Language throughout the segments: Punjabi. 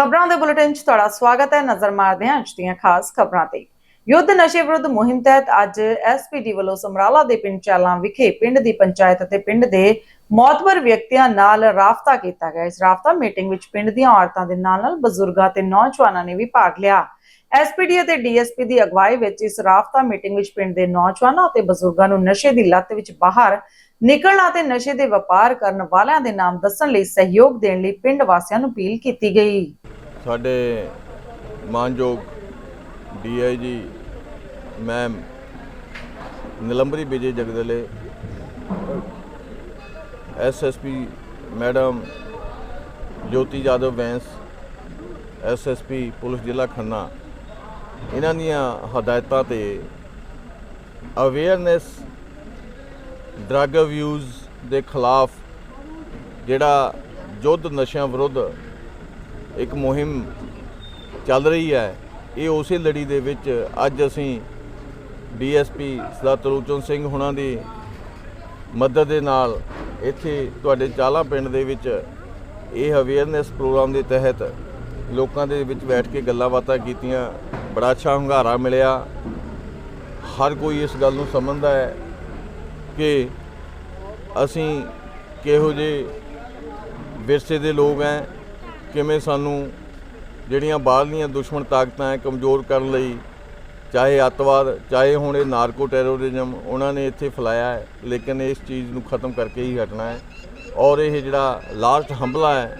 ਖਬਰਾਂ ਦੇ ਬੁਲੇਟਿਨ 'ਚ ਤੁਹਾਡਾ ਸਵਾਗਤ ਹੈ। ਨਜ਼ਰ ਮਾਰਦੇ ਹਾਂ ਅੱਜ ਦੀਆਂ ਖਾਸ ਖਬਰਾਂ ਤੇ। ਯੁੱਧ ਨਸ਼ੇ ਵਿਰੁੱਧ ਮੁਹਿੰਮ ਤਹਿਤ ਅੱਜ ਐਸਪੀਡੀ ਵੱਲੋਂ ਸਮਰਾਲਾ ਦੇ ਪਿੰਡ ਚਾਲਾਂ ਵਿਖੇ ਪਿੰਡ ਦੀ ਪੰਚਾਇਤ ਅਤੇ ਪਿੰਡ ਦੇ ਮੌਤਬਰ ਵਿਅਕਤੀਆਂ ਨਾਲ ਰਾਫਤਾ ਕੀਤਾ ਗਿਆ। ਇਸ ਰਾਫਤਾ ਮੀਟਿੰਗ ਵਿੱਚ ਪਿੰਡ ਦੀਆਂ ਔਰਤਾਂ ਦੇ ਨਾਲ ਨਾਲ ਬਜ਼ੁਰਗਾਂ ਤੇ ਨੌਜਵਾਨਾਂ ਨੇ ਵੀ ਭਾਗ ਲਿਆ। ਐਸਪੀਡੀ ਅਤੇ ਡੀਐਸਪੀ ਦੀ ਅਗਵਾਈ ਵਿੱਚ ਇਸ ਰਾਫਤਾ ਮੀਟਿੰਗ ਵਿੱਚ ਪਿੰਡ ਦੇ ਨੌਜਵਾਨਾਂ ਅਤੇ ਬਜ਼ੁਰਗਾਂ ਨੂੰ ਨਸ਼ੇ ਦੀ ਲੱਤ ਵਿੱਚ ਬਾਹਰ ਨਿਕਲਣਾ ਤੇ ਨਸ਼ੇ ਦੇ ਵਪਾਰ ਕਰਨ ਵਾਲਿਆਂ ਦੇ ਨਾਮ ਦੱਸਣ ਲਈ ਸਹਿਯੋਗ ਦੇਣ ਲਈ ਪਿੰਡ ਵਾਸੀਆਂ ਨੂੰ ਅਪੀਲ ਕੀਤੀ ਗਈ। ਸਾਡੇ ਮਾਨਯੋਗ DIG ma'am Nilambari Vijay Jagdale SSP madam Jyoti Jadhav ਵੈਂਸ SSP police ਜ਼ਿਲ੍ਹਾ ਖੰਨਾ, ਇਹਨਾਂ ਦੀਆਂ ਹਦਾਇਤਾਂ ਤੇ ਅਵੇਅਰਨੈਸ ਡਰੱਗ ਅਬਿਊਜ਼ ਦੇ ਖਿਲਾਫ ਜਿਹੜਾ ਯੁੱਧ ਨਸ਼ਿਆਂ ਵਿਰੁੱਧ ਇੱਕ ਮੁਹਿੰਮ ਚੱਲ ਰਹੀ ਹੈ। ਇਹ ਉਸੇ ਲੜੀ ਦੇ ਵਿੱਚ ਅੱਜ ਅਸੀਂ ਡੀਐਸਪੀ ਸਰਦਾਰ ਤਰੂਚਨ ਸਿੰਘ ਹੁਣਾਂ ਦੀ ਮਦਦ ਦੇ ਨਾਲ ਇੱਥੇ ਤੁਹਾਡੇ ਚਾਲਾ ਪਿੰਡ ਦੇ ਵਿੱਚ ਇਹ ਅਵੇਅਰਨੈਸ ਪ੍ਰੋਗਰਾਮ ਦੇ ਤਹਿਤ ਲੋਕਾਂ ਦੇ ਵਿੱਚ ਬੈਠ ਕੇ ਗੱਲਾਂ ਬਾਤਾਂ ਕੀਤੀਆਂ। ਬੜਾ ਅੱਛਾ ਹੁੰਗਾਰਾ ਮਿਲਿਆ। ਹਰ ਕੋਈ ਇਸ ਗੱਲ ਨੂੰ ਸਮਝਦਾ ਹੈ ਕਿ ਅਸੀਂ ਕਿਹੋ ਜਿਹੇ ਵਿਰਸੇ ਦੇ ਲੋਕ ਹੈ। ਕਿਵੇਂ ਸਾਨੂੰ ਜਿਹੜੀਆਂ ਬਾਹਰਲੀਆਂ ਦੁਸ਼ਮਣ ਤਾਕਤਾਂ ਹੈ ਕਮਜ਼ੋਰ ਕਰਨ ਲਈ, ਚਾਹੇ ਅੱਤਵਾਦ, ਚਾਹੇ ਹੁਣ ਇਹ ਨਾਰਕੋ ਟੈਰੋਰਿਜ਼ਮ, ਉਹਨਾਂ ਨੇ ਇੱਥੇ ਫੈਲਾਇਆ ਹੈ, ਲੇਕਿਨ ਇਸ ਚੀਜ਼ ਨੂੰ ਖਤਮ ਕਰਕੇ ਹੀ ਹਟਣਾ ਹੈ। ਔਰ ਇਹ ਜਿਹੜਾ ਲਾਸਟ ਹਮਲਾ ਹੈ,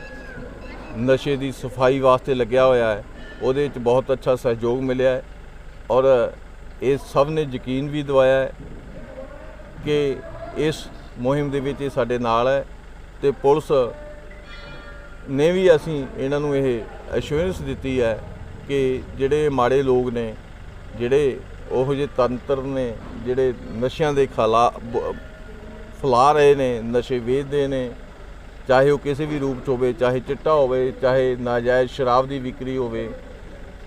ਨਸ਼ੇ ਦੀ ਸਫ਼ਾਈ ਵਾਸਤੇ ਲੱਗਿਆ ਹੋਇਆ ਹੈ, ਉਹਦੇ ਵਿੱਚ ਬਹੁਤ ਅੱਛਾ ਸਹਿਯੋਗ ਮਿਲਿਆ ਹੈ। ਔਰ ਇਹ ਸਭ ਨੇ ਯਕੀਨ ਵੀ ਦਿਵਾਇਆ ਹੈ ਕਿ ਇਸ ਮੁਹਿੰਮ ਦੇ ਵਿੱਚ ਇਹ ਸਾਡੇ ਨਾਲ ਹੈ ਤੇ ਪੁਲਿਸ ਨੇ ਵੀ ਅਸੀਂ ਇਹਨਾਂ ਨੂੰ ਇਹ ਐਸ਼ੋਰੈਂਸ ਦਿੱਤੀ ਹੈ ਕਿ ਜਿਹੜੇ ਮਾੜੇ ਲੋਕ ਨੇ, ਜਿਹੜੇ ਉਹੋ ਜਿਹੇ ਤੰਤਰ ਨੇ, ਜਿਹੜੇ ਨਸ਼ਿਆਂ ਦੇ ਖਿਲਾ ਬ- ਫੈਲਾ ਰਹੇ ਨੇ, ਨਸ਼ੇ ਵੇਚਦੇ ਨੇ, ਚਾਹੇ ਉਹ ਕਿਸੇ ਵੀ ਰੂਪ 'ਚ ਹੋਵੇ, ਚਾਹੇ ਚਿੱਟਾ ਹੋਵੇ, ਚਾਹੇ ਨਾਜਾਇਜ਼ ਸ਼ਰਾਬ ਦੀ ਵਿਕਰੀ ਹੋਵੇ,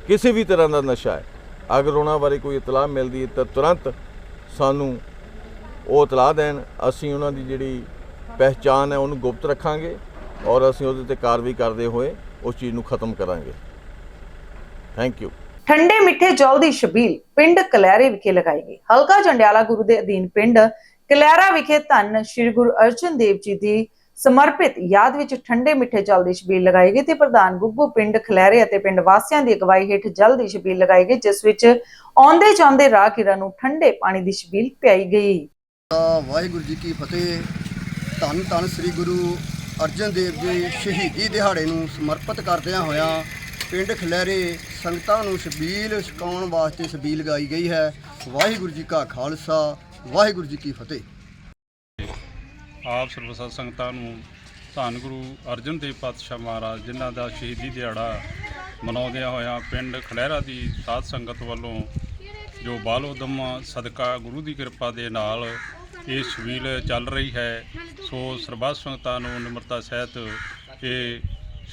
ਕਿਸੇ ਵੀ ਤਰ੍ਹਾਂ ਦਾ ਨਸ਼ਾ ਹੈ। ਅਗਰ ਉਹਨਾਂ ਬਾਰੇ ਕੋਈ ਇਤਲਾਹ ਮਿਲਦੀ ਹੈ ਤਾਂ ਤੁਰੰਤ ਸਾਨੂੰ ਉਹ ਇਤਲਾਹ ਦੇਣ। ਅਸੀਂ ਉਹਨਾਂ ਦੀ ਜਿਹੜੀ ਪਹਿਚਾਣ ਹੈ, ਉਹਨੂੰ ਗੁਪਤ ਰੱਖਾਂਗੇ। ਔਰ ਅਸੀਂ ਉਹਦੇ ਤੇ ਕਾਰਵਾਈ ਕਰਦੇ ਹੋਏ ਉਸ ਚੀਜ਼ ਨੂੰ ਖਤਮ ਕਰਾਂਗੇ। ਥੈਂਕ ਯੂ ਠੰਡੇ ਮਿੱਠੇ ਜਲ ਦੀ ਛਬੀਲ ਪਿੰਡ ਕਲੈਰੇ ਵਿਖੇ ਲਗਾਈ ਗਈ। ਹਲਕਾ ਜੰਡਿਆਲਾ ਗੁਰੂ ਦੇ ਅਧੀਨ ਪਿੰਡ ਕਲੈਰਾ ਵਿਖੇ ਧੰਨ ਸ੍ਰੀ ਗੁਰੂ ਅਰਜਨ ਦੇਵ ਜੀ ਦੀ ਸਮਰਪਿਤ ਯਾਦ ਵਿੱਚ ਠੰਡੇ ਮਿੱਠੇ ਜਲ ਦੀ ਛਬੀਲ ਲਗਾਈ ਗਈ ਤੇ ਪ੍ਰਧਾਨ ਗੁੱਗੂ ਪਿੰਡ ਖਲੈਰੇ ਅਤੇ ਪਿੰਡ ਵਾਸੀਆਂ ਦੀ ਅਗਵਾਈ ਹੇਠ ਜਲ ਦੀ ਛਬੀਲ ਲਗਾਈ ਗਈ ਜਿਸ ਵਿੱਚ ਆਉਂਦੇ ਜਾਂਦੇ ਰਾਹਗੀਰਾਂ ਨੂੰ ਠੰਡੇ ਪਾਣੀ ਦੀ ਛਬੀਲ ਪਿਆਈ ਗਈ। ਵਾਹਿਗੁਰੂ ਜੀ ਕੀ ਫਤਿਹ। ਧੰਨ ਧੰਨ ਸ੍ਰੀ ਗੁਰੂ ਅਰਜਨ ਦੇਵ ਜੀ ਸ਼ਹੀਦੀ ਦਿਹਾੜੇ ਨੂੰ ਸਮਰਪਿਤ ਕਰਦਿਆਂ ਹੋਇਆਂ ਪਿੰਡ ਖਲੈਰੇ ਸੰਗਤਾਂ ਨੂੰ ਛਬੀਲ ਛਕਾਉਣ ਵਾਸਤੇ ਛਬੀਲ ਗਾਈ ਗਈ ਹੈ। ਵਾਹਿਗੁਰੂ ਜੀ ਕਾ ਖਾਲਸਾ, ਵਾਹਿਗੁਰੂ ਜੀ ਕੀ ਫਤਿਹ। ਆਪ ਸਰਬਸਤ ਸੰਗਤਾਂ ਨੂੰ ਧੰਨ ਗੁਰੂ ਅਰਜਨ ਦੇਵ ਪਾਤਸ਼ਾਹ ਮਹਾਰਾਜ ਜਿਨ੍ਹਾਂ ਦਾ ਸ਼ਹੀਦੀ ਦਿਹਾੜਾ ਮਨਾਉਂਦਿਆਂ ਹੋਇਆਂ ਪਿੰਡ ਖਲਹਿਰਾ ਦੀ ਸਾਧ ਸੰਗਤ ਵੱਲੋਂ ਜੋ ਬਾਲ ਉਦਮ ਸਦਕਾ ਗੁਰੂ ਦੀ ਕਿਰਪਾ ਦੇ ਨਾਲ ਇਹ ਛਬੀਲ ਚੱਲ ਰਹੀ ਹੈ। ਸੋ ਸਰਬੱਤ ਸੰਗਤਾਂ ਨੂੰ ਨਿਮਰਤਾ ਸਹਿਤ ਇਹ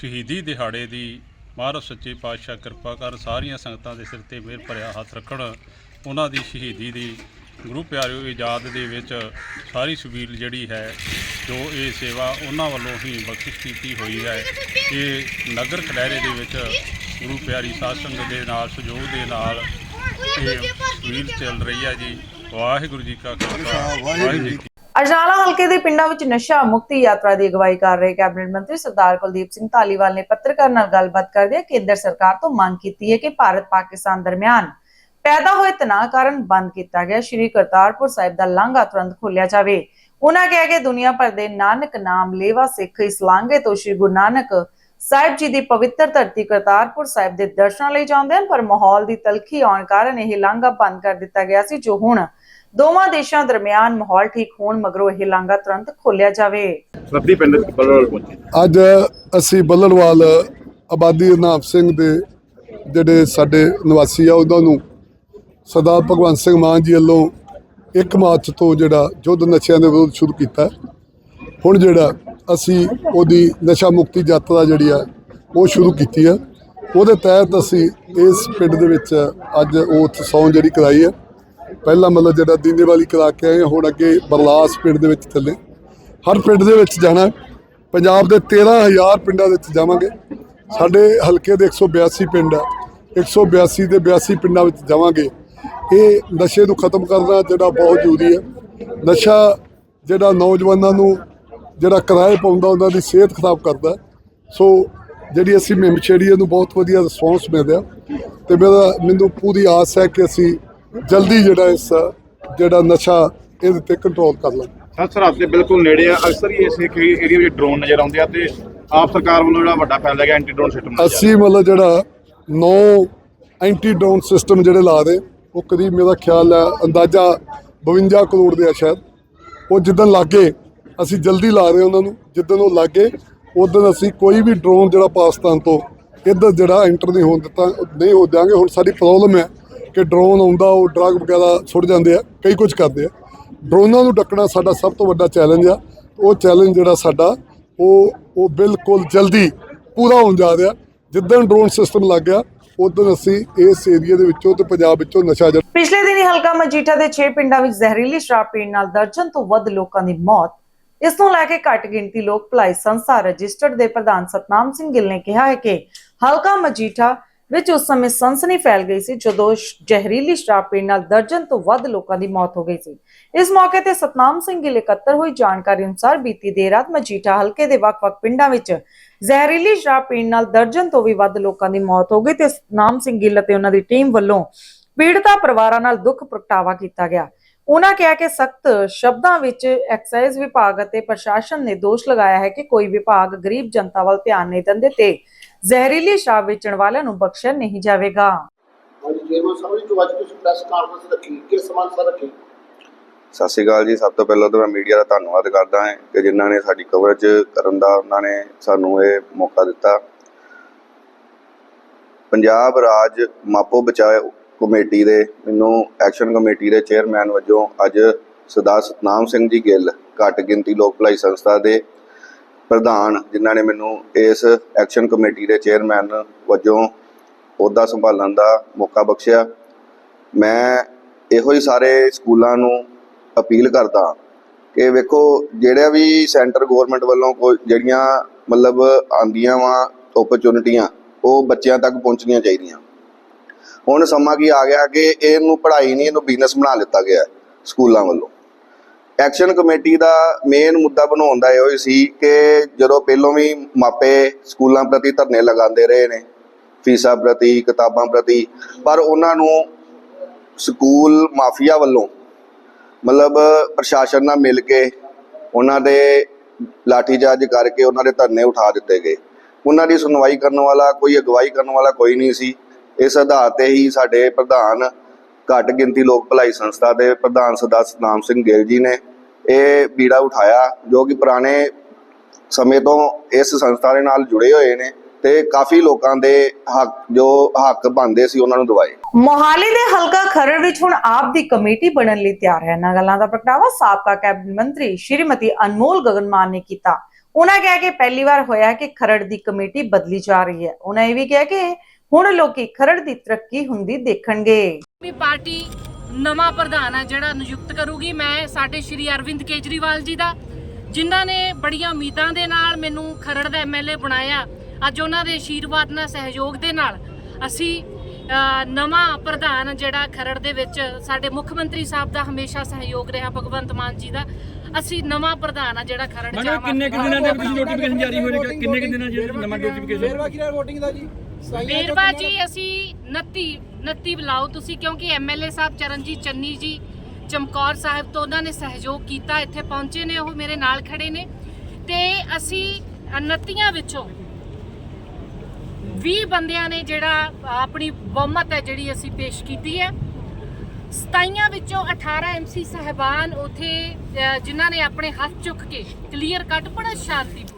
ਸ਼ਹੀਦੀ ਦਿਹਾੜੇ ਦੀ ਮਹਾਰਾਜ ਸੱਚੇ ਪਾਤਸ਼ਾਹ ਕਿਰਪਾ ਕਰ ਸਾਰੀਆਂ ਸੰਗਤਾਂ ਦੇ ਸਿਰ ਤੇ ਮਿਹਰ ਭਰਿਆ ਹੱਥ ਰੱਖਣ, ਉਹਨਾਂ ਦੀ ਸ਼ਹੀਦੀ ਦੀ ਗੁਰੂ ਪਿਆਰਿਓ ਇਜਾਦ ਦੇ ਵਿੱਚ ਸਾਰੀ ਛਬੀਲ ਜਿਹੜੀ ਹੈ, ਜੋ ਇਹ ਸੇਵਾ ਉਹਨਾਂ ਵੱਲੋਂ ਹੀ ਬਖਸ਼ਿਸ਼ ਕੀਤੀ ਹੋਈ ਹੈ। ਇਹ ਨਗਰ ਖੜੈਰੇ ਦੇ ਵਿੱਚ ਗੁਰੂ ਪਿਆਰੀ ਸਾਧ ਸੰਗਤ ਦੇ ਨਾਲ, ਸਹਿਯੋਗ ਦੇ ਨਾਲ ਇਹ ਛਬੀਲ ਚੱਲ ਰਹੀ ਹੈ ਜੀ। ਵਾਹਿਗੁਰੂ ਜੀ ਕਾ ਖਾਲਸਾ ਵਾਹਿਗੁਰੂ ਜੀ ਕੀ ਅਜਨਾਲਾ ਹਲਕੇ ਦੇ ਪਿੰਡਾਂ ਵਿੱਚ ਨਸ਼ਾ ਮੁਕਤੀ ਯਾਤਰਾ ਦੀ ਅਗਵਾਈ ਕਰ ਰਹੇ ਕੈਬਨਿਟ ਮੰਤਰੀ ਸਰਦਾਰ ਕੁਲਦੀਪ ਸਿੰਘ ਧਾਲੀਵਾਲ ਨੇ ਪੱਤਰਕਾਰ ਨਾਲ ਗੱਲਬਾਤ ਕਰਦਿਆਂ ਕੇਂਦਰ ਸਰਕਾਰ ਤੋਂ ਮੰਗ ਕੀਤੀ ਹੈ ਕਿ ਭਾਰਤ ਪਾਕਿਸਤਾਨ ਦਰਮਿਆਨ ਪੈਦਾ ਹੋਏ ਤਣਾਅ ਕਾਰਨ ਬੰਦ ਕੀਤਾ ਗਿਆ ਸ਼੍ਰੀ ਕਰਤਾਰਪੁਰ ਸਾਹਿਬ ਦਾ ਲਾਂਘਾ ਤੁਰੰਤ ਖੋਲ੍ਹਿਆ ਜਾਵੇ। ਉਹਨਾਂ ਕਿਹਾ ਕਿ ਦੁਨੀਆ ਭਰ ਦੇ ਨਾਨਕ ਨਾਮ ਲੇਵਾ ਸਿੱਖ ਇਸ ਲਾਂਘੇ ਤੋਂ ਸ਼੍ਰੀ ਗੁਰੂ ਨਾਨਕ ਸਾਹਿਬ ਜੀ ਦੀ ਪਵਿੱਤਰ ਧਰਤੀ ਕਰਤਾਰਪੁਰ ਸਾਹਿਬ ਦੇ ਦਰਸ਼ਨਾਂ ਲਈ ਜਾਂਦੇ ਹਨ ਪਰ ਮਾਹੌਲ ਦੀ ਤਲਖੀ ਆਉਣ ਕਾਰਨ ਇਹ ਲਾਂਘਾ ਬੰਦ ਕਰ ਦਿੱਤਾ ਗਿਆ ਸੀ ਜੋ ਹੁਣ ਦੋਵਾਂ ਦੇਸ਼ਾਂ ਦਰਮਿਆਨ ਮਾਹੌਲ ਠੀਕ ਹੋਣ ਮਗਰੋਂ ਇਹ ਲਾਂਘਾ ਤੁਰੰਤ ਖੋਲ੍ਹਿਆ ਜਾਵੇ। ਸਬਦੀ ਪਿੰਡ ਬਲਵਲ ਪਹੁੰਚੇ। ਅੱਜ ਅਸੀਂ ਬੱਲੜਵਾਲ ਆਬਾਦੀ ਨਾਮ ਸਿੰਘ ਦੇ ਜਿਹੜੇ ਸਾਡੇ ਨਿਵਾਸੀ ਆ ਉਹਨਾਂ ਨੂੰ ਸਰਦਾਰ ਭਗਵੰਤ ਸਿੰਘ ਮਾਨ ਜੀ ਵੱਲੋਂ 1 ਮਾਰਚ ਤੋਂ ਜਿਹੜਾ ਯੁੱਧ ਨਸ਼ਿਆਂ ਦੇ ਵਿਰੁੱਧ ਸ਼ੁਰੂ ਕੀਤਾ। ਹੁਣ ਜਿਹੜਾ ਅਸੀਂ ਉਹਦੀ ਨਸ਼ਾ ਮੁਕਤੀ ਯਾਤਰਾ ਜਿਹੜੀ ਆ ਉਹ ਸ਼ੁਰੂ ਕੀਤੀ ਆ। ਉਹਦੇ ਤਹਿਤ ਅਸੀਂ ਇਸ ਪਿੰਡ ਦੇ ਵਿੱਚ ਅੱਜ ਉਹ ਸੌਂ ਜਿਹੜੀ ਕਰਾਈ ਹੈ ਪਹਿਲਾਂ ਮਤਲਬ ਜਿਹੜਾ ਦੀਨੇਵਾਲੀ ਕਰਾ ਕੇ ਆਏ ਹੁਣ ਅੱਗੇ ਬਰਲਾਸ ਪਿੰਡ ਦੇ ਵਿੱਚ ਥੱਲੇ। ਹਰ ਪਿੰਡ ਦੇ ਵਿੱਚ ਜਾਣਾ ਪੰਜਾਬ ਦੇ 13000 ਪਿੰਡਾਂ ਦੇ ਵਿੱਚ ਜਾਵਾਂਗੇ। ਸਾਡੇ ਹਲਕੇ ਦੇ 182 ਪਿੰਡ ਆ। 182 ਦੇ 82 ਪਿੰਡਾਂ ਵਿੱਚ ਜਾਵਾਂਗੇ। ਇਹ ਨਸ਼ੇ ਨੂੰ ਖਤਮ ਕਰਨਾ ਜਿਹੜਾ ਬਹੁਤ ਜ਼ਰੂਰੀ ਹੈ। ਨਸ਼ਾ ਜਿਹੜਾ ਨੌਜਵਾਨਾਂ ਨੂੰ ਜਿਹੜਾ ਕਿਰਾਏ ਪਾਉਂਦਾ, ਉਹਨਾਂ ਦੀ ਸਿਹਤ ਖਰਾਬ ਕਰਦਾ। ਸੋ ਜਿਹੜੀ ਅਸੀਂ ਮੁਹਿੰਮ ਛੇੜੀ, ਇਹਨੂੰ ਬਹੁਤ ਵਧੀਆ ਰਿਸਪੌਂਸ ਮਿਲ ਰਿਹਾ ਤੇ ਮੇਰਾ, ਮੈਨੂੰ ਪੂਰੀ ਆਸ ਹੈ ਕਿ ਅਸੀਂ ਜਲਦੀ ਜਿਹੜਾ ਇਸ ਜਿਹੜਾ ਨਸ਼ਾ ਇਹਦੇ ਤੇ ਕੰਟਰੋਲ ਕਰ ਲਾਂਗੇ ਸਰ ਸਰਹੱਦ ਦੇ ਬਿਲਕੁਲ ਨੇੜੇ ਆ। ਅਕਸਰ ਹੀ ਇਸ ਏਰੀਆ ਵਿੱਚ ਡਰੋਨ ਨਜ਼ਰ ਆਉਂਦੇ ਆ ਤੇ ਆਪ ਸਰਕਾਰ ਵੱਲੋਂ ਜਿਹੜਾ ਵੱਡਾ ਫੈਸਲਾ ਗਿਆ ਐਂਟੀ ਡਰੋਨ ਸਿਸਟਮ ਅਸੀਂ ਮਤਲਬ ਜਿਹੜਾ ਨੌ ਐਂਟੀ ਡਰੋਨ ਸਿਸਟਮ ਜਿਹੜੇ ਲਾ ਦੇ ਉਹ ਕਰੀਬ ਮੇਰਾ ਖਿਆਲ ਹੈ ਅੰਦਾਜ਼ਾ 52 ਕਰੋੜ ਦੇ ਆ ਸ਼ਾਇਦ। ਉਹ ਜਿੱਦਣ ਲੱਗੇ ਅਸੀਂ ਜਲਦੀ ਲਾ ਰਹੇ ਉਹਨਾਂ ਨੂੰ। ਜਿੱਦਣ ਉਹ ਲੱਗੇ ਉਦੋਂ ਅਸੀਂ ਕੋਈ ਵੀ ਡਰੋਨ ਜਿਹੜਾ ਪਾਕਿਸਤਾਨ ਤੋਂ ਇੱਧਰ ਜਿਹੜਾ ਐਂਟਰ ਨਹੀਂ ਹੋਣ ਦਿੱਤਾ ਨਹੀਂ ਹੋ ਜਾਾਂਗੇ ਹੁਣ ਸਾਡੀ ਪ੍ਰੋਬਲਮ ਹੈ ਕਿ ਡਰੋਨ ਆਉਂਦਾ, ਉਹ ਡਰਗ ਵਗੈਰਾ ਸੁੱਟ ਜਾਂਦੇ ਆ, ਕਈ ਕੁਝ ਕਰਦੇ ਆ। ਡਰੋਨਾਂ ਨੂੰ ਡੱਕਣਾ ਸਾਡਾ ਸਭ ਤੋਂ ਵੱਡਾ ਚੈਲੰਜ ਆ। ਉਹ ਚੈਲੰਜ ਜਿਹੜਾ ਸਾਡਾ, ਉਹ ਉਹ ਬਿਲਕੁਲ ਜਲਦੀ ਪੂਰਾ ਹੋਣ ਜਾ ਰਿਹਾ। ਜਿੱਦਣ ਡਰੋਨ ਸਿਸਟਮ ਲੱਗ ਗਿਆ, ਉਦੋਂ ਅਸੀਂ ਇਸ ਏਰੀਆ ਦੇ ਵਿੱਚੋਂ ਤੇ ਪੰਜਾਬ ਵਿੱਚੋਂ ਨਸ਼ਾ ਜਿਹੜਾ ਪਿਛਲੇ ਦਿਨੀ ਹਲਕਾ ਮਜੀਠਾ ਦੇ 6 ਪਿੰਡਾਂ ਵਿੱਚ ਜ਼ਹਿਰੀਲੀ ਸ਼ਰਾਬ ਪੀਣ ਨਾਲ ਦਰਜਨ ਤੋਂ ਵੱਧ ਲੋਕਾਂ ਦੀ ਮੌਤ। ਇਸ ਨੂੰ ਲੈ ਕੇ ਘੱਟ ਗਿਣਤੀ ਲੋਕ ਭਲਾਈ ਸੰਸਥਾ ਰਜਿਸਟਰਡ ਦੇ ਪ੍ਰਧਾਨ ਸਤਨਾਮ ਸਿੰਘ ਗਿੱਲ ਨੇ ਕਿਹਾ ਹੈ ਕਿ ਹਲਕਾ ਮਜੀਠਾ ਵਿੱਚ ਉਸ ਸਮੇਂ ਸਨਸਨੀ ਫੈਲ ਗਈ ਸੀ, ਜਦੋਂ ਜ਼ਹਿਰੀਲੀ ਸ਼ਰਾਬ ਪੀਣ ਨਾਲ ਦਰਜਨ ਤੋਂ ਵੱਧ ਲੋਕਾਂ ਦੀ ਮੌਤ ਹੋ ਗਈ ਸੀ। ਇਸ ਮੌਕੇ ਤੇ ਸਤਨਾਮ ਸਿੰਘ ਗਿੱਲ ਇਕੱਤਰ ਹੋਈ ਜਾਣਕਾਰੀ ਅਨੁਸਾਰ ਬੀਤੀ ਦੇਰ ਰਾਤ ਮਜੀਠਾ ਹਲਕੇ ਦੇ ਵੱਖ-ਵੱਖ ਪਿੰਡਾਂ ਵਿੱਚ ਜ਼ਹਿਰੀਲੀ ਸ਼ਰਾਬ ਪੀਣ ਨਾਲ ਦਰਜਨ ਤੋਂ ਵੀ ਵੱਧ ਲੋਕਾਂ ਦੀ ਮੌਤ ਹੋ ਗਈ ਤੇ ਸਤਨਾਮ ਸਿੰਘ ਗਿੱਲ ਅਤੇ ਉਹਨਾਂ ਦੀ ਟੀਮ ਵੱਲੋਂ ਪੀੜਤਾ ਪਰਿਵਾਰਾਂ ਨਾਲ ਦੁੱਖ ਪ੍ਰਗਟਾਵਾ ਕੀਤਾ ਗਿਆ। ਉਹਨਾਂ ਕਿਹਾ ਕਿ ਸਖਤ ਸ਼ਬਦਾਂ ਵਿੱਚ ਐਕਸਾਈਜ਼ ਵਿਭਾਗ ਅਤੇ ਪ੍ਰਸ਼ਾਸਨ ਨੇ ਦੋਸ਼ ਲਗਾਇਆ ਹੈ ਕਿ ਕੋਈ ਵਿਭਾਗ ਗਰੀਬ ਜਨਤਾ ਵੱਲ ਧਿਆਨ ਨਹੀਂ ਦਿੰਦੇ ਤੇ ਜ਼ਹਿਰੀਲੀ ਸ਼ਰਾਬ ਵੇਚਣ ਵਾਲਿਆਂ ਨੂੰ ਬਖਸ਼ਿਆ ਨਹੀਂ ਜਾਵੇਗਾ। ਹਾਂਜੀ ਚੇਅਰਮੈਨ ਸਾਹਿਬ ਜੀ ਜੋ ਅੱਜ ਤੁਸੀਂ ਪ੍ਰੈਸ ਕਾਨਫਰੰਸ ਰੱਖੀ ਕਿਸ ਸਮਾਨ ਸਰ ਰੱਖੀ? ਸਤਿ ਸ਼੍ਰੀ ਅਕਾਲ ਜੀ। ਸਭ ਤੋਂ ਪਹਿਲਾਂ ਤਾਂ ਮੈਂ ਮੀਡੀਆ ਦਾ ਧੰਨਵਾਦ ਕਰਦਾ ਹਾਂ ਕਿ ਜਿਨ੍ਹਾਂ ਨੇ ਸਾਡੀ ਕਵਰੇਜ ਕਰਨ ਦਾ ਉਹਨਾਂ ਨੇ ਸਾਨੂੰ ਇਹ ਮੌਕਾ ਦਿੱਤਾ। ਪੰਜਾਬ ਰਾਜ ਮਾਪੋ ਬਚਾਓ ਕਮੇਟੀ ਦੇ, ਮੈਨੂੰ ਐਕਸ਼ਨ ਕਮੇਟੀ ਦੇ ਚੇਅਰਮੈਨ ਵਜੋਂ ਅੱਜ ਸਰਦਾਰ ਸਤਨਾਮ ਸਿੰਘ ਜੀ ਗਿੱਲ, ਘੱਟ ਗਿਣਤੀ ਲੋਕ ਭਲਾਈ ਸੰਸਥਾ ਦੇ ਪ੍ਰਧਾਨ, ਜਿਨ੍ਹਾਂ ਨੇ ਮੈਨੂੰ ਇਸ ਐਕਸ਼ਨ ਕਮੇਟੀ ਦੇ ਚੇਅਰਮੈਨ ਵਜੋਂ ਅਹੁਦਾ ਸੰਭਾਲਣ ਦਾ ਮੌਕਾ ਬਖਸ਼ਿਆ। ਮੈਂ ਇਹੋ ਹੀ ਸਾਰੇ ਸਕੂਲਾਂ ਨੂੰ ਅਪੀਲ ਕਰਦਾ ਕਿ ਵੇਖੋ ਜਿਹੜਾ ਵੀ ਸੈਂਟਰ ਗਵਰਨਮੈਂਟ ਵੱਲੋਂ ਕੋਈ, ਜਿਹੜੀਆਂ ਮਤਲਬ ਆਂਦੀਆਂ ਵਾ ਓਪਰਚੁਨਿਟੀਆਂ ਉਹ ਬੱਚਿਆਂ ਤੱਕ ਪਹੁੰਚਣੀਆਂ ਚਾਹੀਦੀਆਂ। ਹੁਣ ਸਮਾਂ ਕੀ ਆ ਗਿਆ ਕਿ ਇਹਨੂੰ ਪੜ੍ਹਾਈ ਨਹੀਂ, ਇਹਨੂੰ ਬਿਜ਼ਨਸ ਬਣਾ ਲਿੱਤਾ ਗਿਆ ਸਕੂਲਾਂ ਵੱਲੋਂ। ਐਕਸ਼ਨ ਕਮੇਟੀ ਦਾ ਮੇਨ ਮੁੱਦਾ ਬਣਾਉਣ ਦਾ ਇਹੋ ਹੀ ਸੀ ਕਿ ਜਦੋਂ ਪਹਿਲੋਂ ਵੀ ਮਾਪੇ ਸਕੂਲਾਂ ਪ੍ਰਤੀ ਧਰਨੇ ਲਗਾਉਂਦੇ ਰਹੇ ਨੇ, ਫੀਸਾਂ ਪ੍ਰਤੀ, ਕਿਤਾਬਾਂ ਪ੍ਰਤੀ, ਪਰ ਉਹਨਾਂ ਨੂੰ ਸਕੂਲ ਮਾਫੀਆ ਵੱਲੋਂ, ਮਤਲਬ ਪ੍ਰਸ਼ਾਸਨ ਨਾਲ ਮਿਲ ਕੇ ਉਹਨਾਂ ਦੇ ਲਾਠੀਚਾਰਜ ਕਰਕੇ ਉਹਨਾਂ ਦੇ ਧਰਨੇ ਉਠਾ ਦਿੱਤੇ ਗਏ। ਉਹਨਾਂ ਦੀ ਸੁਣਵਾਈ ਕਰਨ ਵਾਲਾ, ਕੋਈ ਅਗਵਾਈ ਕਰਨ ਵਾਲਾ ਕੋਈ ਨਹੀਂ ਸੀ। ਇਸ ਆਧਾਰ ਤੇ ਹੀ ਸਾਡੇ ਪ੍ਰਧਾਨ ਘੱਟ ਗਿਣਤੀ ਲੋਕ ਭਲਾਈ ਸੰਸਥਾ ਦੇ ਪ੍ਰਧਾਨ ਸਰਦਾਰ ਸਤਨਾਮ ਸਿੰਘ ਗਿੱਲ ਜੀ ਨੇ ਇਹ ਬੀੜਾ ਉਠਾਇਆ, ਜੋ ਕਿ ਪੁਰਾਣੇ ਸਮੇਂ ਤੋਂ ਇਸ ਸੰਸਥਾ ਦੇ ਨਾਲ ਜੁੜੇ ਹੋਏ ਨੇ ਤੇ ਕਾਫੀ ਲੋਕਾਂ ਦੇ ਹੱਕ, ਜੋ ਹੱਕ ਬਣਦੇ ਸੀ ਉਹਨਾਂ ਨੂੰ ਦਿਵਾਏ। ਮੋਹਾਲੀ ਦੇ ਹਲਕਾ ਖਰੜ ਵਿੱਚ ਹੁਣ ਆਪ ਦੀ ਕਮੇਟੀ ਬਣਨ ਲਈ ਤਿਆਰ ਹੈ। ਇਹਨਾਂ ਗੱਲਾਂ ਦਾ ਪ੍ਰਗਟਾਵਾ ਸਾਬਕਾ ਕੈਬਨਿਟ ਮੰਤਰੀ ਸ਼੍ਰੀਮਤੀ ਅਨਮੋਲ ਗਗਨਮਾਨ ਨੇ ਕੀਤਾ। ਉਹਨਾਂ ਕਿਹਾ ਕਿ ਪਹਿਲੀ ਵਾਰ ਹੋਇਆ ਕਿ ਖਰੜ ਦੀ ਕਮੇਟੀ ਬਦਲੀ ਜਾ ਰਹੀ ਹੈ। ਉਹਨਾਂ ਇਹ ਵੀ ਕਿਹਾ ਕਿ ਹੁਣ ਲੋਕੀ ਖਰੜ ਦੀ ਤਰੱਕੀ ਹੁੰਦੀ ਦੇਖਣਗੇ। ਵੀ ਪਾਰਟੀ ਨਵਾਂ ਪ੍ਰਧਾਨ ਹੈ ਜਿਹੜਾ ਨਿਯੁਕਤ ਕਰੂਗੀ। ਮੈਂ ਸਾਡੇ ਸ਼੍ਰੀ ਅਰਵਿੰਦ ਕੇਜਰੀਵਾਲ ਜੀ ਦਾ ਜਿਨ੍ਹਾਂ ਨੇ ਬੜੀਆਂ ਉਮੀਦਾਂ ਦੇ ਨਾਲ ਮੈਨੂੰ ਖਰੜ ਦਾ ਐਮਐਲਏ ਬਣਾਇਆ। ਅੱਜ ਉਹਨਾਂ ਦੇ ਆਸ਼ੀਰਵਾਦ ਨਾਲ ਸਹਿਯੋਗ ਦੇ ਨਾਲ ਅਸੀਂ ਨਵਾਂ ਪ੍ਰਧਾਨ ਜਿਹੜਾ ਖਰੜ ਦੇ ਵਿੱਚ ਸਾਡੇ ਮੁੱਖ ਮੰਤਰੀ ਸਾਹਿਬ ਦਾ ਹਮੇਸ਼ਾ ਸਹਿਯੋਗ ਰਿਹਾ ਭਗਵੰਤ ਮਾਨ ਜੀ ਦਾ। ਅਸੀਂ ਨਵਾਂ ਪ੍ਰਧਾਨ ਆ ਜਿਹੜਾ ਖਰੜ ਚ ਮੈਨੂੰ ਕਿੰਨੇ ਕੁ ਦਿਨਾਂ ਦੇ ਵਿੱਚ ਨੋਟੀਫਿਕੇਸ਼ਨ ਜਾਰੀ ਹੋਏਗਾ ਕਿੰਨੇ ਕੁ ਦਿਨਾਂ ਚ ਨਵਾਂ ਨੋਟੀਫਿਕੇਸ਼ਨ ਬੇਰਵਾ ਜੀ ਅਸੀਂ 29 29 ਬੁਲਾਓ ਤੁਸੀਂ ਕਿਉਂਕਿ ਐਮਐਲਏ ਸਾਹਿਬ ਚਰਨਜੀਤ ਚੰਨੀ ਜੀ ਚਮਕੌਰ ਸਾਹਿਬ ਤੋਂ ਉਹਨਾਂ ਨੇ ਸਹਿਯੋਗ ਕੀਤਾ ਇੱਥੇ ਪਹੁੰਚੇ ਨੇ ਉਹ ਮੇਰੇ ਨਾਲ ਖੜੇ ਨੇ। ਤੇ ਅਸੀਂ 29 ਵਿੱਚੋਂ 20 ਬੰਦਿਆਂ ਨੇ ਜਿਹੜਾ ਆਪਣੀ ਬਹੁਮਤ ਹੈ ਜਿਹੜੀ ਅਸੀਂ ਪੇਸ਼ ਕੀਤੀ ਹੈ। 27 ਵਿੱਚੋਂ 18 ਐਮਸੀ ਸਹਿਬਾਨ ਉਥੇ ਜਿਨ੍ਹਾਂ ਨੇ ਆਪਣੇ ਹੱਥ ਚੁੱਕ ਕੇ ਕਲੀਅਰ ਕੱਟ ਬੜਾ ਸ਼ਾਂਤੀਪੂਰਵਕ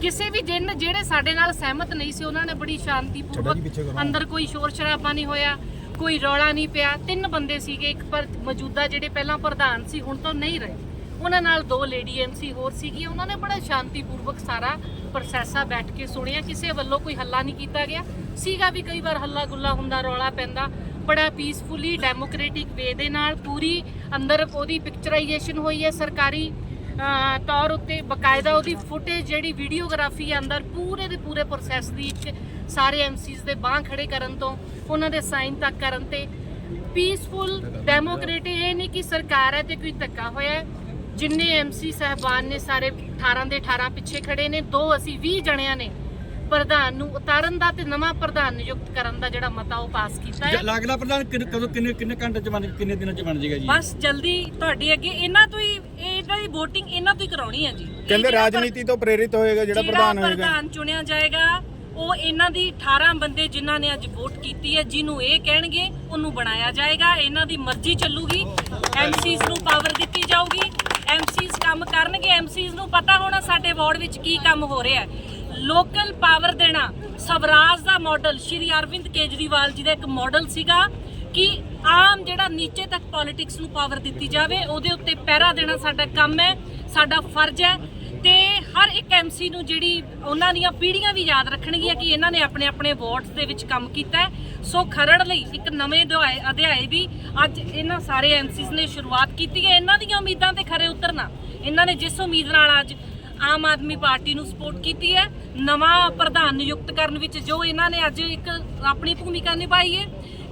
ਕਿਸੇ ਵੀ ਜਿਨ ਜਿਹੜੇ ਸਾਡੇ ਨਾਲ ਸਹਿਮਤ ਨਹੀਂ ਸੀ ਉਹਨਾਂ ਨੇ ਬੜੀ ਸ਼ਾਂਤੀਪੂਰਵਕ ਅੰਦਰ ਕੋਈ ਸ਼ੋਰ ਸ਼ਰਾਬਾ ਨਹੀਂ ਹੋਇਆ ਕੋਈ ਰੌਲਾ ਨਹੀਂ ਪਿਆ। ਤਿੰਨ ਬੰਦੇ ਸੀਗੇ ਇੱਕ ਪਰ ਮੌਜੂਦਾ ਜਿਹੜੇ ਪਹਿਲਾਂ ਪ੍ਰਧਾਨ ਸੀ ਹੁਣ ਤੋਂ ਨਹੀਂ ਰਹੇ। ਉਹਨਾਂ ਨਾਲ ਦੋ ਲੇਡੀ ਐਮਸੀ ਹੋਰ ਸੀਗੀ ਉਹਨਾਂ ਨੇ ਬੜਾ ਸ਼ਾਂਤੀਪੂਰਵਕ ਸਾਰਾ ਪ੍ਰੋਸੈਸਾ ਬੈਠ ਕੇ ਸੁਣਿਆ। ਕਿਸੇ ਵੱਲੋਂ ਕੋਈ ਹੱਲਾ ਨਹੀਂ ਕੀਤਾ ਗਿਆ। ਸੀਗਾ ਵੀ ਕਈ ਵਾਰ ਹੱਲਾ ਗੁੱਲਾ ਹੁੰਦਾ ਰੌਲਾ ਪੈਂਦਾ। ਬੜਾ ਪੀਸਫੁਲੀ ਡੈਮੋਕ੍ਰੈਟਿਕ ਵੇ ਦੇ ਨਾਲ ਪੂਰੀ ਅੰਦਰ ਉਹਦੀ ਪਿਕਚਰਾਈਜੇਸ਼ਨ ਹੋਈ ਹੈ ਸਰਕਾਰੀ। ਤੌਰ ਉੱਤੇ ਬਕਾਇਦਾ ਉਹਦੀ ਫੁਟੇਜ ਜਿਹੜੀ ਵੀਡੀਓਗ੍ਰਾਫੀ ਹੈ ਅੰਦਰ ਪੂਰੇ ਦੇ ਪੂਰੇ ਪ੍ਰੋਸੈਸ ਦੀ ਇੱਕ ਸਾਰੇ ਐਮਸੀਜ਼ ਦੇ ਬਾਹ ਖੜੇ ਕਰਨ ਤੋਂ ਉਹਨਾਂ ਦੇ ਸਾਈਨ ਤੱਕ ਕਰਨ ਤੇ ਪੀਸਫੁਲ ਡੈਮੋਕ੍ਰੇਟਿਕ ਇਹ ਨਹੀਂ ਕਿ ਸਰਕਾਰ ਹੈ ਤੇ ਕੋਈ ਧੱਕਾ ਹੋਇਆ ਹੈ। ਜਿੰਨੇ ਐਮਸੀ ਸਹਿਬਾਨ ਨੇ ਸਾਰੇ 18 ਦੇ 18 ਪਿੱਛੇ ਖੜੇ ਨੇ ਦੋ ਅਸੀਂ 20 ਜਣਿਆਂ ਨੇ ਪ੍ਰਧਾਨ ਨੂੰ ਉਤਾਰਨ ਦਾ ਤੇ ਨਵਾਂ ਪ੍ਰਧਾਨ ਨਿਯੁਕਤ ਕਰਨ ਦਾ ਜਿਹੜਾ ਮਤਾ ਉਹ ਪਾਸ ਕੀਤਾ ਹੈ ਲਾਗਲਾ ਪ੍ਰਧਾਨ ਕਿੰਨੇ- ਕਦੋਂ ਕਿੰਨੇ ਕਿੰਨੇ ਘੰਟੇ ਚ ਬਣ ਕਿੰਨੇ ਦਿਨਾਂ ਚ ਬਣ ਜਾਏਗਾ ਜੀ ਬਸ ਜਲਦੀ ਤੁਹਾਡੇ ਅੱਗੇ ਇਹਨਾਂ ਤੋਂ ਹੀ ਇਹਨਾਂ ਦੀ VOTING ਇਹਨਾਂ ਤੋਂ ਹੀ ਕਰਾਉਣੀ ਹੈ ਜੀ। ਇਹ ਕਹਿੰਦੇ ਜਿਹੜਾ ਪਰ- ਰਾਜਨੀਤੀ ਤੋਂ ਪ੍ਰੇਰਿਤ ਹੋਏਗਾ ਜਿਹੜਾ ਪ੍ਰਧਾਨ ਹੋਏਗਾ। ਪ੍ਰਧਾਨ ਚੁਣਿਆ ਜਾਏਗਾ ਉਹ ਇਹਨਾਂ ਦੀ 18 ਬੰਦੇ ਜਿਨ੍ਹਾਂ ਨੇ ਅੱਜ ਵੋਟ ਕੀਤੀ ਹੈ ਜਿਹਨੂੰ ਇਹ ਕਹਿਣਗੇ ਉਹਨੂੰ ਬਣਾਇਆ ਜਾਏਗਾ। ਇਹਨਾਂ ਦੀ ਮਰਜ਼ੀ ਚੱਲੂਗੀ। ਐਮਸੀਜ਼ ਨੂੰ ਪਾਵਰ ਦਿੱਤੀ ਜਾਊਗੀ। ਐਮਸੀਜ਼ ਕੰਮ ਕਰਨਗੇ। ਐਮਸੀਜ਼ ਨੂੰ ਪਤਾ ਹੋਣਾ ਸਾਡੇ ਵਾਰਡ ਵਿੱਚ ਕੀ ਕੰਮ ਹੋ ਰਿਹਾ ਹੈ। ਲੋਕਲ ਪਾਵਰ ਦੇਣਾ ਸਵਰਾਜ ਦਾ ਮਾਡਲ ਸ਼੍ਰੀ ਅਰਵਿੰਦ ਕੇਜਰੀਵਾਲ ਜੀ ਦਾ ਇੱਕ ਮਾਡਲ ਸੀਗਾ। ਕਿ ਆਮ ਜਿਹੜਾ ਨੀਚੇ ਤੱਕ ਪੋਲਿਟਿਕਸ ਨੂੰ ਪਾਵਰ ਦਿੱਤੀ ਜਾਵੇ, ਉਹਦੇ ਉੱਤੇ ਪਹਿਰਾ ਦੇਣਾ ਸਾਡਾ ਕੰਮ ਹੈ, ਸਾਡਾ ਫਰਜ਼ ਹੈ ਤੇ ਹਰ ਇੱਕ ਐਮਸੀ ਨੂੰ ਜਿਹੜੀ ਉਹਨਾਂ ਦੀਆਂ ਪੀੜ੍ਹੀਆਂ ਵੀ ਯਾਦ ਰੱਖਣਗੀਆਂ ਕਿ ਇਹਨਾਂ ਨੇ ਆਪਣੇ ਆਪਣੇ ਵਾਰਡਸ ਦੇ ਵਿੱਚ ਕੰਮ ਕੀਤਾ ਸੋ ਖਰੜ ਲਈ ਇੱਕ ਨਵੇਂ ਅਧਿਆਏ ਅਧਿਆਏ ਦੀ ਅੱਜ ਇਹਨਾਂ ਸਾਰੇ ਐਮਸੀਜ਼ ਨੇ ਸ਼ੁਰੂਆਤ ਕੀਤੀ ਹੈ। ਇਹਨਾਂ ਦੀਆਂ ਉਮੀਦਾਂ ਤੇ ਖਰੇ ਉਤਰਨਾ, ਇਹਨਾਂ ਨੇ ਜਿਸ ਉਮੀਦ ਨਾਲ ਅੱਜ ਆਮ ਆਦਮੀ ਪਾਰਟੀ ਨੂੰ ਸਪੋਰਟ ਕੀਤੀ ਹੈ, ਨਵਾਂ ਪ੍ਰਧਾਨ ਨਿਯੁਕਤ ਕਰਨ ਵਿੱਚ ਜੋ ਇਹਨਾਂ ਨੇ ਅੱਜ ਇੱਕ ਆਪਣੀ ਭੂਮਿਕਾ ਨਿਭਾਈ ਹੈ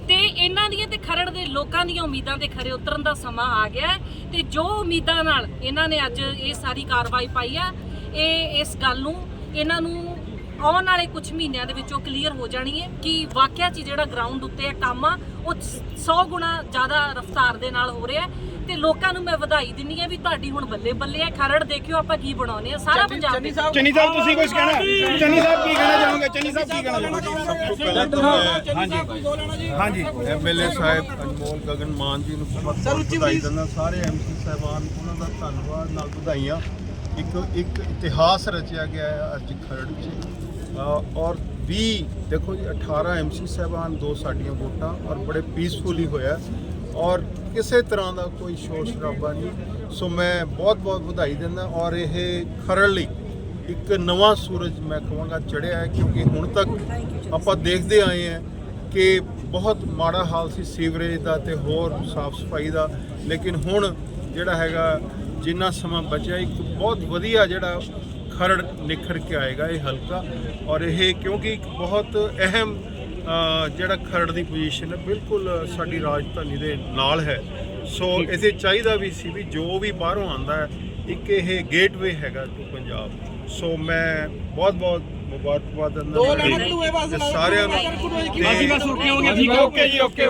ਤੇ ਇਹਨਾਂ ਦੀਆਂ ਤੇ ਖਰੜ ਦੇ ਲੋਕਾਂ ਦੀਆਂ ਉਮੀਦਾਂ ਤੇ ਖਰੇ ਉਤਰਨ ਦਾ ਸਮਾਂ ਆ ਗਿਆ ਹੈ ਤੇ ਜੋ ਉਮੀਦਾਂ ਨਾਲ ਇਹਨਾਂ ਨੇ ਅੱਜ ਇਹ ਸਾਰੀ ਕਾਰਵਾਈ ਪਾਈ ਆ, ਇਹ ਇਸ ਗੱਲ ਨੂੰ ਇਹਨਾਂ ਨੂੰ ਆਉਣ ਵਾਲੇ ਕੁਝ ਮਹੀਨਿਆਂ ਦੇ ਵਿੱਚ ਉਹ ਕਲੀਅਰ ਹੋ ਜਾਣੀ ਹੈ ਕਿ ਵਾਕਿਆ 'ਚ ਜਿਹੜਾ ਗਰਾਊਂਡ ਉੱਤੇ ਇਹ ਕੰਮ ਆ, ਉਹ 100 ਗੁਣਾ ਜ਼ਿਆਦਾ ਰਫ਼ਤਾਰ ਦੇ ਨਾਲ ਹੋ ਰਿਹਾ ਹੈ ਤੇ ਲੋਕਾਂ ਨੂੰ ਮੈਂ ਵਧਾਈ ਦਿੰਨੀ ਆ ਵੀ ਤੁਹਾਡੀ ਹੁਣ ਬੱਲੇ ਬੱਲੇ ਹੈ ਖਰੜ ਦੇਖਿਓ ਆਪਾਂ ਕੀ ਬਣਾਉਨੇ ਆ। ਸਾਰਾ ਪੰਜਾਬ ਦੇ ਚੰਨੀ ਸਾਹਿਬ ਤੁਸੀਂ ਕੁਝ ਕਹਿਣਾ? ਚੰਨੀ ਸਾਹਿਬ ਕੀ ਕਹਿਣਾ ਚਾਹੋਗੇ? ਚੰਨੀ ਸਾਹਿਬ ਕੀ ਕਹਿਣਾ ਚਾਹੋਗੇ? ਹਾਂਜੀ। ਹਾਂਜੀ। ਐਮਐਲਏ ਸਾਹਿਬ ਅਨਮੋਲ ਗਗਨ ਮਾਨ ਜੀ ਨੂੰ ਬਹੁਤ ਬਹੁਤ ਵਧਾਈ ਦਿੰਦਾ। ਸਾਰੇ ਐਮਸੀ ਸਾਹਿਬਾਨ ਉਹਨਾਂ ਦਾ ਧੰਨਵਾਦ ਨਾਲ ਵਧਾਈਆਂ। ਇੱਕ ਇੱਕ ਇਤਿਹਾਸ ਰਚਿਆ ਗਿਆ ਹੈ ਅੱਜ ਖਰੜ 'ਚ। ਅ, ਔਰ 20 ਦੇਖੋ ਜੀ 18 ਐਮਸੀ ਸਾਹਿਬਾਨ ਦੋ ਸਾਡੀਆਂ ਵੋਟਾਂ ਔਰ ਬੜੇ ਪੀਸਫੁਲੀ ਹੋਇਆ। ਔਰ ਕਿਸੇ ਤਰ੍ਹਾਂ ਦਾ ਕੋਈ ਸ਼ੋਰ ਸ਼ਰਾਬਾ ਨਹੀਂ। ਸੋ ਮੈਂ ਬਹੁਤ ਬਹੁਤ ਵਧਾਈ ਦਿੰਦਾ ਔਰ ਇਹ ਖਰੜ ਲਈ ਇੱਕ ਨਵਾਂ ਸੂਰਜ ਮੈਂ ਕਹਾਂਗਾ ਚੜਿਆ ਹੈ ਕਿਉਂਕਿ ਹੁਣ ਤੱਕ ਆਪਾਂ ਦੇਖਦੇ ਆਏ ਹਾਂ ਕਿ ਬਹੁਤ ਮਾੜਾ ਹਾਲ ਸੀ ਸੀਵਰੇਜ ਦਾ ਤੇ ਹੋਰ ਸਾਫ਼ ਸਫ਼ਾਈ ਦਾ। ਲੇਕਿਨ ਹੁਣ ਜਿਹੜਾ ਹੈਗਾ ਜਿੰਨਾ ਸਮਾਂ ਬਚਿਆ, ਇੱਕ ਬਹੁਤ ਵਧੀਆ ਜਿਹੜਾ ਖਰੜ ਨਿਖਰ ਕੇ ਆਏਗਾ ਇਹ ਹਲਕਾ। ਔਰ ਇਹ ਕਿਉਂਕਿ ਇੱਕ ਬਹੁਤ ਅਹਿਮ ਜਿਹੜਾ ਖਰੜ ਦੀ ਪੋਜੀਸ਼ਨ ਹੈ ਬਿਲਕੁਲ ਸਾਡੀ ਰਾਜਧਾਨੀ ਦੇ ਨਾਲ ਹੈ। ਸੋ ਇਸੇ ਚਾਹੀਦਾ ਵੀ ਸੀ ਵੀ ਜੋ ਵੀ ਬਾਹਰੋਂ ਆਂਦਾ ਹੈ ਇੱਕ ਇਹ ਗੇਟਵੇ ਹੈਗਾ ਟੂ ਪੰਜਾਬ। ਸੋ ਮੈਂ ਬਹੁਤ ਬਹੁਤ ਮੁਬਾਰਕਬਾਦ ਦਿੰਦਾ ਸਾਰਿਆਂ ਨੂੰ। ਬਾਕੀ ਬਸ ਓਕੇ ਹੋ ਗਿਆ ਠੀਕ ਹੈ। ਓਕੇ ਜੀ ਓਕੇ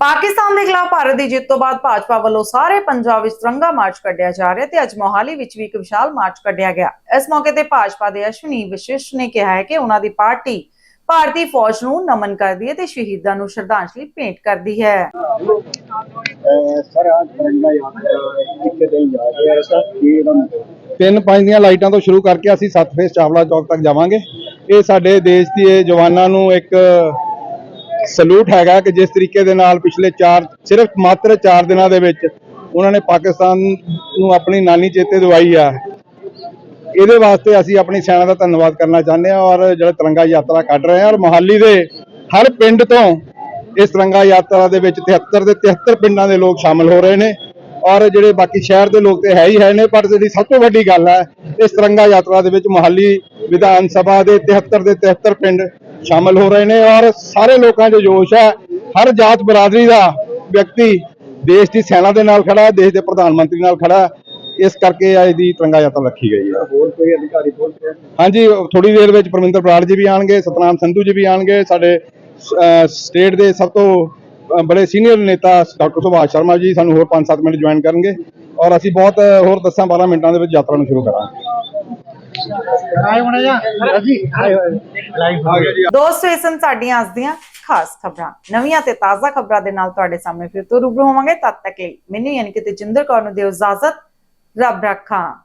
ਪਾਕਿਸਤਾਨ ਦੇ ਖਿਲਾਫ ਭਾਰਤ ਦੀ ਜਿੱਤ ਤੋਂ ਬਾਅਦ ਭਾਜਪਾ ਵੱਲੋਂ ਸਾਰੇ ਪੰਜਾਬ ਵਿੱਚ ਤਿਰੰਗਾ ਮਾਰਚ ਕੱਢਿਆ ਜਾ ਰਿਹਾ ਤੇ ਅੱਜ ਮੋਹਾਲੀ ਵਿੱਚ ਵੀ ਇੱਕ ਵਿਸ਼ਾਲ ਮਾਰਚ ਕੱਢਿਆ ਗਿਆ। ਇਸ ਮੌਕੇ ਤੇ ਭਾਜਪਾ ਦੇ ਅਸ਼ਵਨੀ ਵਿਸ਼ਿਸ਼ਟ ਨੇ ਕਿਹਾ ਹੈ ਕਿ ਉਹਨਾਂ ਦੀ ਪਾਰਟੀ ਭਾਰਤੀ ਫੌਜ ਨੂੰ ਨਮਨ ਕਰਦੀ ਹੈ ਤੇ ਸ਼ਹੀਦਾਂ ਨੂੰ ਸ਼ਰਧਾਂਜਲੀ ਭੇਂਟ ਕਰਦੀ ਹੈ। ਸਰ ਅੱਜ ਤਿਰੰਗਾ ਯਾਤਰਾ ਕਿੱਥੇ ਦੇ ਜਾ ਰਹੀ ਹੈ ਸਰ ਕੀ ਇਹਦਾ ਤਿੰਨ ਪੰਜ ਦੀਆਂ ਲਾਈਟਾਂ ਤੋਂ ਸ਼ੁਰੂ ਕਰਕੇ ਅਸੀਂ ਸੱਤ ਫੇਸ ਚਾਵਲਾ ਚੌਕ ਤੱਕ ਜਾਵਾਂਗੇ। ਇਹ ਸਾਡੇ ਦੇਸ਼ ਦੇ ਜਵਾਨਾਂ ਨੂੰ ਇੱਕ ਸਲੂਟ ਹੈਗਾ ਕਿ ਜਿਸ ਤਰੀਕੇ ਦੇ ਨਾਲ ਪਿਛਲੇ 4 ਸਿਰਫ ਮਾਤਰ 4 ਦਿਨਾਂ ਦੇ ਵਿੱਚ ਉਹਨਾਂ ਨੇ ਪਾਕਿਸਤਾਨ ਨੂੰ ਆਪਣੀ ਨਾਨੀ ਚੇਤੇ ਦਵਾਈ ਆ। ਇਹਦੇ ਵਾਸਤੇ ਅਸੀਂ ਆਪਣੀ ਸੈਨਾ ਦਾ ਧੰਨਵਾਦ ਕਰਨਾ ਚਾਹੁੰਦੇ ਹਾਂ ਔਰ ਜਿਹੜਾ ਤਿਰੰਗਾ ਯਾਤਰਾ ਕੱਢ ਰਹੇ ਹਾਂ ਔਰ ਮੋਹਾਲੀ ਦੇ ਹਰ ਪਿੰਡ ਤੋਂ ਇਸ ਤਿਰੰਗਾ ਯਾਤਰਾ ਦੇ ਵਿੱਚ 73 ਦੇ 73 ਪਿੰਡਾਂ ਦੇ ਲੋਕ ਸ਼ਾਮਲ ਹੋ ਰਹੇ ਨੇ ਔਰ ਜਿਹੜੇ ਬਾਕੀ ਸ਼ਹਿਰ ਦੇ ਲੋਕ ਤੇ ਹੈ ਹੀ ਹੈ ਨੇ, ਪਰ ਜਿਹੜੀ ਸਭ ਤੋਂ ਵੱਡੀ ਗੱਲ ਹੈ, ਇਸ ਤਿਰੰਗਾ ਯਾਤਰਾ ਦੇ ਵਿੱਚ ਮੋਹਾਲੀ ਵਿਧਾਨ ਸਭਾ ਦੇ 73 ਦੇ 73 ਪਿੰਡ ਸ਼ਾਮਲ ਹੋ ਰਹੇ ਨੇ ਔਰ ਸਾਰੇ ਲੋਕਾਂ 'ਚ ਜੋਸ਼ ਹੈ, ਹਰ ਜਾਤ ਬਰਾਦਰੀ ਦਾ ਵਿਅਕਤੀ ਦੇਸ਼ ਦੀ ਸੈਨਾ ਦੇ ਨਾਲ ਖੜਾ ਹੈ, ਦੇਸ਼ ਦੇ ਪ੍ਰਧਾਨ ਮੰਤਰੀ ਨਾਲ ਖੜਾ ਇਸ ਕਰਕੇ ਅੱਜ ਦੀ ਤਿਰੰਗਾ ਯਾਤਰਾ ਰੱਖੀ ਗਈ ਹੈ। ਹੋਰ ਕੋਈ ਅਧਿਕਾਰੀ ਪਹੁੰਚ ਹਾਂਜੀ ਥੋੜੀ ਦੇਰ ਵਿੱਚ ਪਰਮਿੰਦਰ ਬਰਾੜ ਜੀ ਵੀ ਆਣਗੇ ਸਤਨਾਮ ਸੰਧੂ ਜੀ ਵੀ ਆਣਗੇ ਸਾਡੇ ਸਟੇਟ ਦੇ ਸਭ ਤੋਂ ਬੜੇ ਸੀਨੀਅਰ ਨੇਤਾ ਡਾਕਟਰ ਸੁਭਾਸ਼ ਸ਼ਰਮਾ ਜੀ ਸਾਨੂੰ ਹੋਰ 5-7 ਮਿੰਟ ਜੁਆਇਨ ਕਰਨਗੇ ਔਰ ਅਸੀਂ ਬਹੁਤ ਹੋਰ 10-12 ਮਿੰਟਾਂ ਦੇ ਵਿੱਚ ਯਾਤਰਾ ਨੂੰ ਸ਼ੁਰੂ ਕਰਾਂਗੇ। ਦੋਸਤੋ ਇਹ ਸਨ ਸਾਡੀਆਂ ਅੱਜ ਦੀਆਂ ਖਾਸ ਖਬਰਾਂ ਨਵੀਆਂ ਤੇ ਤਾਜ਼ਾ ਖਬਰਾਂ ਦੇ ਨਾਲ ਤੁਹਾਡੇ ਸਾਹਮਣੇ ਫਿਰ ਤੋਂ ਰੂਬਰੂ ਹੋਵਾਂਗੇ। ਤਦ ਤੱਕ ਲਈ ਮੈਨੂੰ ਯਾਨੀ ਕਿ ਤੇਜਿੰਦਰ ਕੌਰ ਨੂੰ ਦਿਓ ਇਜਾਜ਼ਤ। ਰੱਬ ਰੱਖਾ।